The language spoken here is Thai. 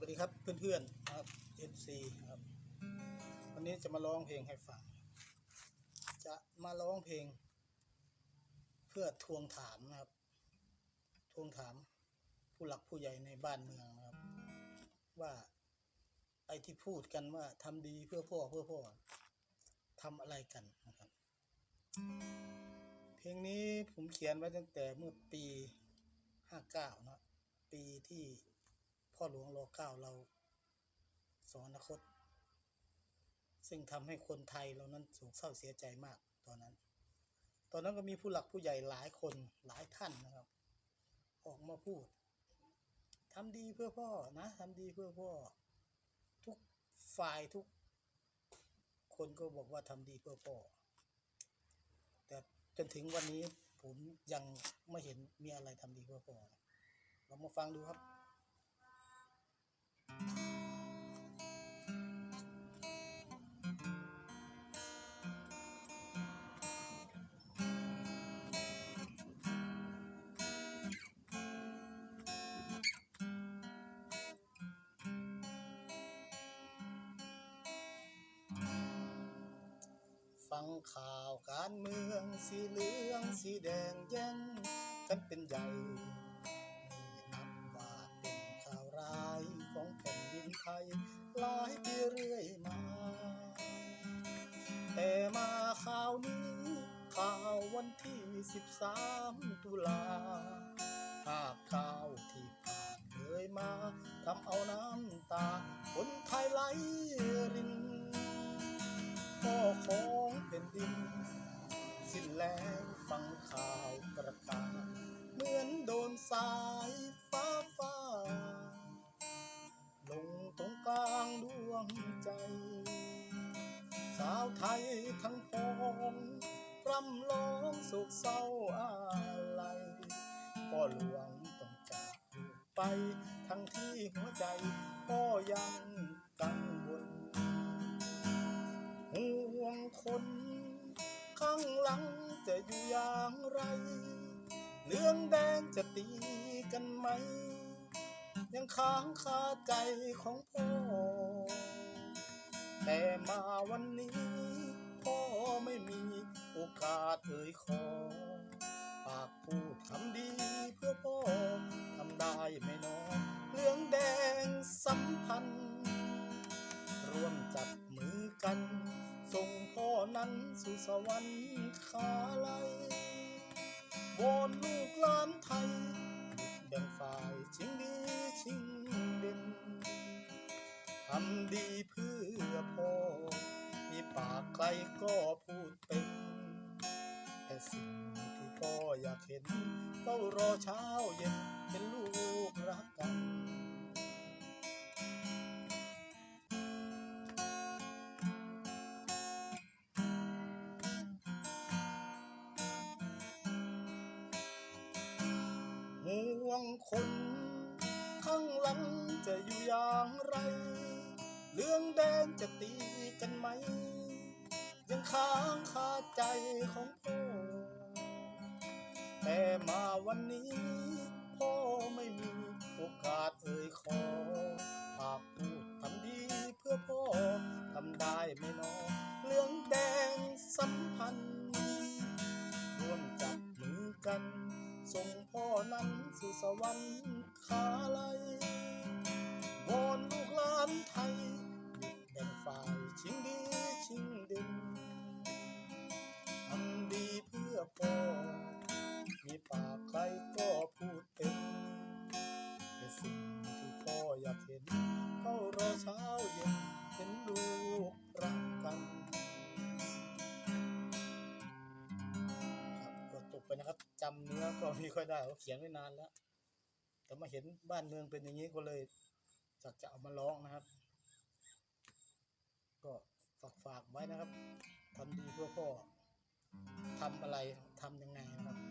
วัสดีครับเพื่อนๆนะครับ FC ครับวันนี้จะมาร้องเพลงให้ฟัง จะมาร้องเพลง เพื่อทวงถามนะครับ ทวงถามผู้หลักผู้ใหญ่ในบ้านเมืองนะครับ ว่าไอ้ที่พูดกันว่าทำดีเพื่อพ่อเพื่อพ่อทำอะไรกันนะครับ เพลงนี้ผมเขียนไว้ตั้งแต่เมื่อปีห้าเก้าเนาะปีที่ พ่อหลวงรอเก้าเราสอนคต ซึ่งทำให้คนไทยเรานั้นโศกเศร้าเสียใจมากตอนนั้น ตอนนั้นก็มีผู้หลักผู้ใหญ่หลายคนหลายท่านนะครับ ออกมาพูดทำดีเพื่อพ่อนะทำดีเพื่อพ่อ ทุกฝ่ายทุก คนก็บอกว่าทำดีเพื่อพ่อ แต่จนถึงวันนี้ผมยังไม่เห็นมีอะไรทำดีเพื่อพ่อเรามาฟังดูครับ ฟังข่าวการเมืองสีเหลืองสีแดงแย่งกันเป็นใหญ่นี่นับว่าเป็นข่าวร้ายของแผ่นดินไทยหลายปีเรื่อยมา แต่มาข่าวนี้ข่าววันที่ 13 ตุลาภาพข่าวที่ผ่านเลยมาทำเอาน้ำตาคนไทยไหลริน พ่อของแผ่นดิน สิ้นแล้วฟังข่าวประกาศเหมือนโดนสายฟ้าฟ้า ลงตรงกลางดวงใจ สาวไทยทั้งพองรำร้องโศกเศร้าอะไรพ่อหลวงต้องจากไป ทั้งที่หัวใจพ่อยังกัง ข้างหลังจะอยู่อย่างไร เรื่องแดงจะตีกันไหม ยังค้างคาใจของพ่อ แต่มาวันนี้ พ่อไม่มีโอกาสเอ่ยขอ ปากพูดคำดีเพื่อพ่อ ทำได้ไหมน้อง เรื่องแดงสัมพันธ์ สู่สวรรค์ขาลัยวอนลูกหลานไทยหยุดแบ่งฝ่ายชิงดีชิงเด่นทำดีเพื่อพ่อ มีปากใครก็พูดเป็น แต่สิ่งที่พ่ออยากเห็นเฝ้ารอเช้าเย็นเห็นลูก อย่างไร เรื่องแดงจะตีกันไหม ยังค้างคาใจของพ่อแต่มาวันนี้พ่อไม่มีโอกาสเอ่ยขอปากพูดทำดีเพื่อพ่อทำได้ไหมน้องเรื่องแดงสัมพันธ์ร่วมจับมือกัน ส่งพ่อนั้นสู่สวรรค์ขาลัยวอนลูกหลานไทยแบ่งฝ่ายชิงดีชิงด่นทำดีเพื่อพ่อมีปากใครก็พูดเป็นแต่สิ่งที่พ่ออยากเห็นเฝ้ารอเช้าเย็นเห็นลูกรักกันครับก็จบไปนะครับจำเนื้อก็ไม่ค่อยได้เพราะเขียนไว้นานแล้ว แต่มาเห็นบ้านเมืองเป็นอย่างนี้ก็เลย จักจะเอามาร้องนะครับ ก็ฝากฝากไว้นะครับทำดีเพื่อพ่อทำอะไรทำยังไงนะครับ